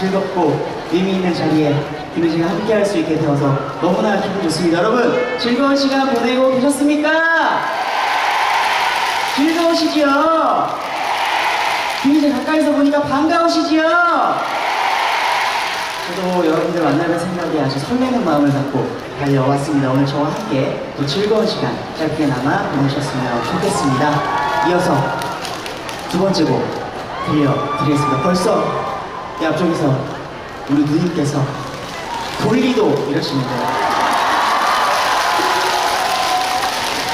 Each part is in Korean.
즐겁고 의미 있는 자리에 김희정과 함께 할 수 있게 되어서 너무나 기분 좋습니다. 여러분, 즐거운 시간 보내고 계셨습니까? 즐거우시지요? 김희정 가까이서 보니까 반가우시지요? 저도 여러분들 만나는 생각에 아주 설레는 마음을 갖고 달려왔습니다. 오늘 저와 함께 또 즐거운 시간 짧게나마 보내셨으면 좋겠습니다. 이어서 두 번째 곡 들려드리겠습니다. 벌써 이 앞쪽에서 우리 누님께서 돌리도 이러시는데요.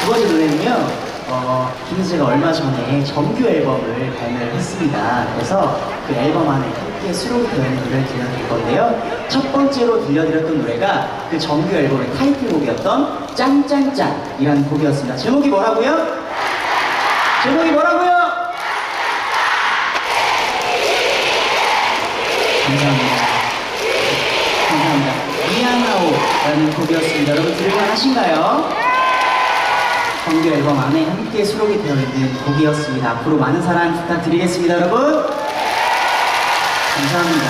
두 번째 노래는요, 어, 김희재가 얼마 전에 정규 앨범을 발매를 했습니다. 그래서 그 앨범 안에 함께 수록이 되어 있는 노래를 들려드릴 건데요. 첫 번째로 들려드렸던 노래가 그 정규 앨범의 타이틀곡이었던 짠짠짠이라는 곡이었습니다. 제목이 뭐라고요? 곡이었습니다. 여러분 들을만 하신가요? 정규 앨범 안에 함께 수록이 되어 있는 곡이었습니다. 앞으로 많은 사랑 부탁드리겠습니다, 여러분. 감사합니다.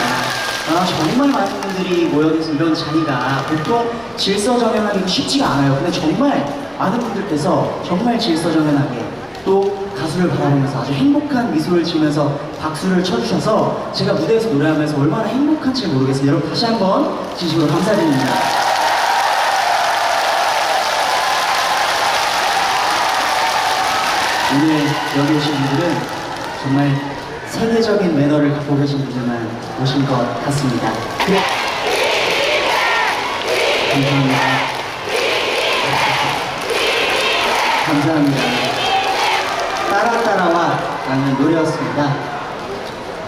아, 정말 많은 분들이 모여서 이런 자리가 보통 질서정연하기가 쉽지가 않아요. 근데 정말 많은 분들께서 정말 질서정연하게 또 가수를 바라보면서 아주 행복한 미소를 지으면서 박수를 쳐주셔서 제가 무대에서 노래하면서 얼마나 행복한지 모르겠습니다. 여러분 다시 한번 진심으로 감사드립니다. 오늘 여기 오신 분들은 정말 세계적인 매너를 갖고 계신 분들만 오신 것 같습니다. 그래. 감사합니다. 감사합니다. 따라 따라와 라는 노래였습니다.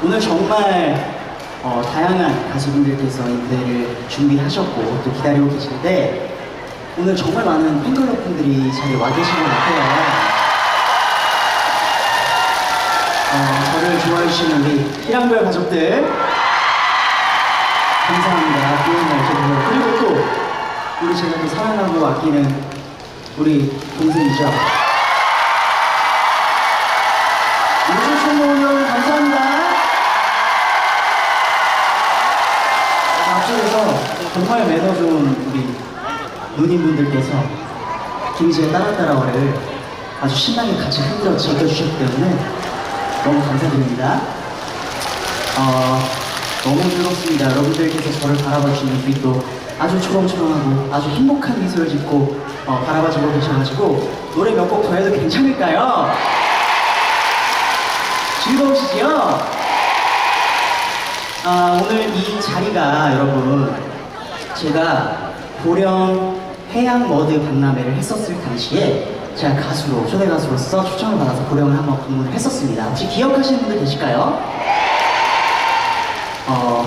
오늘 정말 어, 다양한 가수분들께서 이 무대를 준비하셨고 또 기다리고 계신데 오늘 정말 많은 팬클럽분들이 자리에 와 계신 것 같아요. 어, 저를 좋아해 주시는 우리 희랑별 가족들 감사합니다. 좋은 날 주셔서 그리고 또 우리 제가 또 사랑하고 아끼는 우리 동생이죠. 우주 총무원 감사합니다. 앞쪽에서 정말 매너 좋은 우리 누님분들께서 김희재의 따라 따라와를 아주 신나게 같이 흔들어 즐겨주셨기 때문에 너무 감사드립니다. 어, 너무 즐겁습니다. 여러분들께서 저를 바라봐 주시는 또 아주 초롱초롱하고 아주 행복한 미소를 짓고 어, 바라봐 주고 계셔가지고 노래 몇 곡 더 해도 괜찮을까요? 즐거우시지요? 아, 오늘 이 자리가 여러분 제가 보령 해양 머드 박람회를 했었을 당시에 제가 가수로 초대 가수로서 초청을 받아서 보령을 한번 방문을 했었습니다. 혹시 기억하시는 분들 계실까요? 어,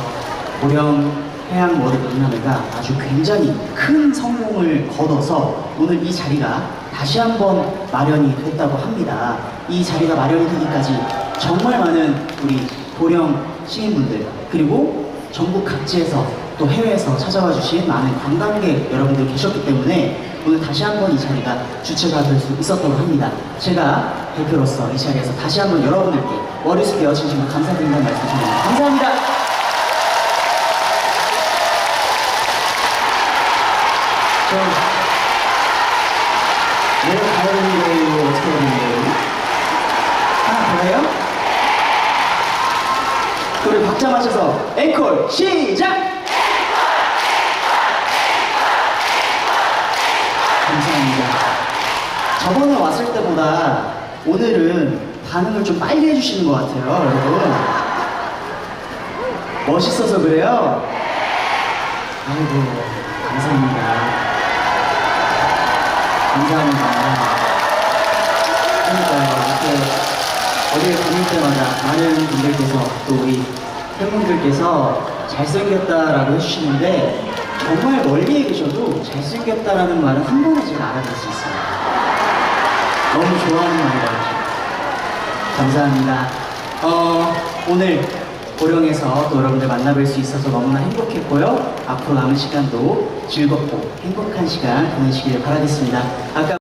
보령 해양 머드 박람회가 아주 굉장히 큰 성공을 거둬서 오늘 이 자리가 다시 한번 마련이 됐다고 합니다. 이 자리가 마련이 되기까지 정말 많은 우리 보령 시민분들 그리고 전국 각지에서 또 해외에서 찾아와 주신 많은 관광객 여러분들 계셨기 때문에 오늘 다시 한번 이 자리가 주체가 될 수 있었다고 합니다. 제가 대표로서 이 자리에서 다시 한번 여러분들께 머릿속에 진심으로 감사드린다는 말씀 드립니다. 감사합니다. 저 내일 가야 되는 거예요? 어떻게 되는 거예요? 하나 더 해요? 우리 박자 맞춰서 앵콜 시작! 감사합니다. 저번에 왔을 때보다 오늘은 반응을 좀 빨리 해주시는 것 같아요, 여러분. 멋있어서 그래요? 아이고, 감사합니다. 감사합니다. 그러니까요, 이렇게 어디에 다닐 때마다 많은 분들께서 또 우리 팬분들께서 잘생겼다라고 해주시는데 정말 멀리에 계셔도 잘생겼다라는 말은 한 번에 제가 알아볼 수 있어요. 너무 좋아하는 말이라고. 감사합니다. 어, 오늘 고령에서 또 여러분들 만나뵐 수 있어서 너무나 행복했고요. 앞으로 남은 시간도 즐겁고 행복한 시간 보내시길 바라겠습니다. 아까